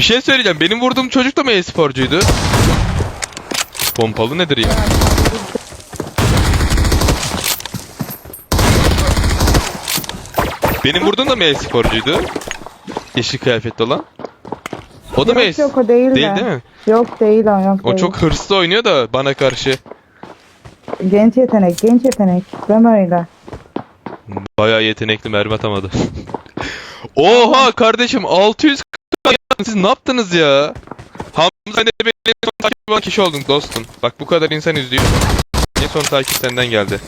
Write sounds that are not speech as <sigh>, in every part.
Bir şey söyleyeceğim. Benim vurduğum çocuk da mı e-sporcuydu? Pompalı nedir ya? Benim vurduğum da mı e-sporcuydu? Yeşil kıyafetli olan. O da mı Yok e yok o değil, Değil de. değil mi? Yok değil o yok O değil. çok hırslı oynuyor da bana karşı. Genç yetenek genç yetenek. Ben öyle. Bayağı yetenekli mermi atamadı. <laughs> Oha kardeşim 600 siz ne yaptınız ya? Hamza ne benim son takip olan kişi oldun dostum. Bak bu kadar insan izliyor. En son takip senden geldi.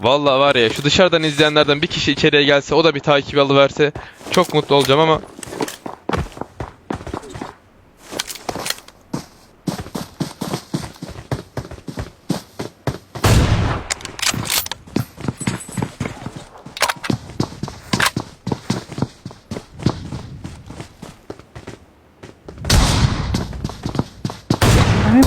Vallahi var ya şu dışarıdan izleyenlerden bir kişi içeriye gelse o da bir takip alıverse çok mutlu olacağım ama Ben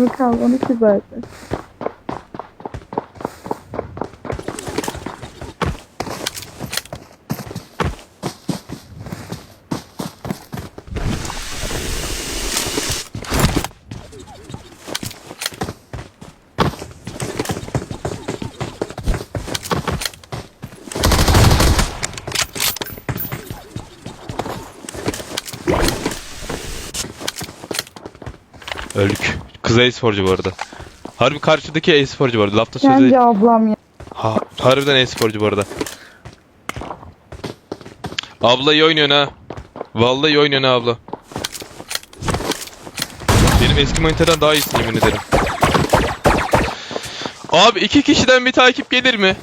bu kalmanı ki zaten. Öldük. Kız e-sporcu bu arada. Harbi karşıdaki e-sporcu bu arada. Lafta sözü Bence ablam ya. Ha, harbiden e-sporcu bu arada. Abla iyi oynuyorsun ha. Vallahi iyi oynuyorsun ha abla. Benim eski monitörden daha iyisin yemin ederim. Abi iki kişiden bir takip gelir mi?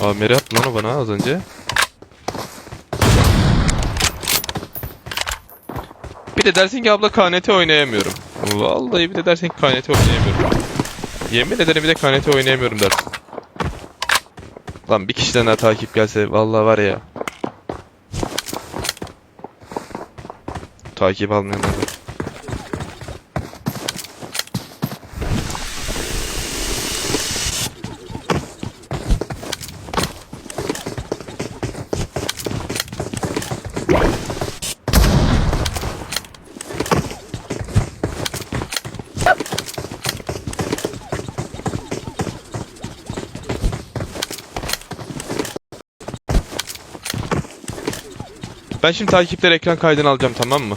Abi Meri attı lan o bana az önce. Bir de dersin ki abla KNT oynayamıyorum. Vallahi bir de dersin ki KNT oynayamıyorum. Yemin ederim bir de KNT oynayamıyorum dersin. Lan bir kişiden daha takip gelse vallahi var ya. Takip almayanlar. Ben şimdi takipleri ekran kaydını alacağım tamam mı?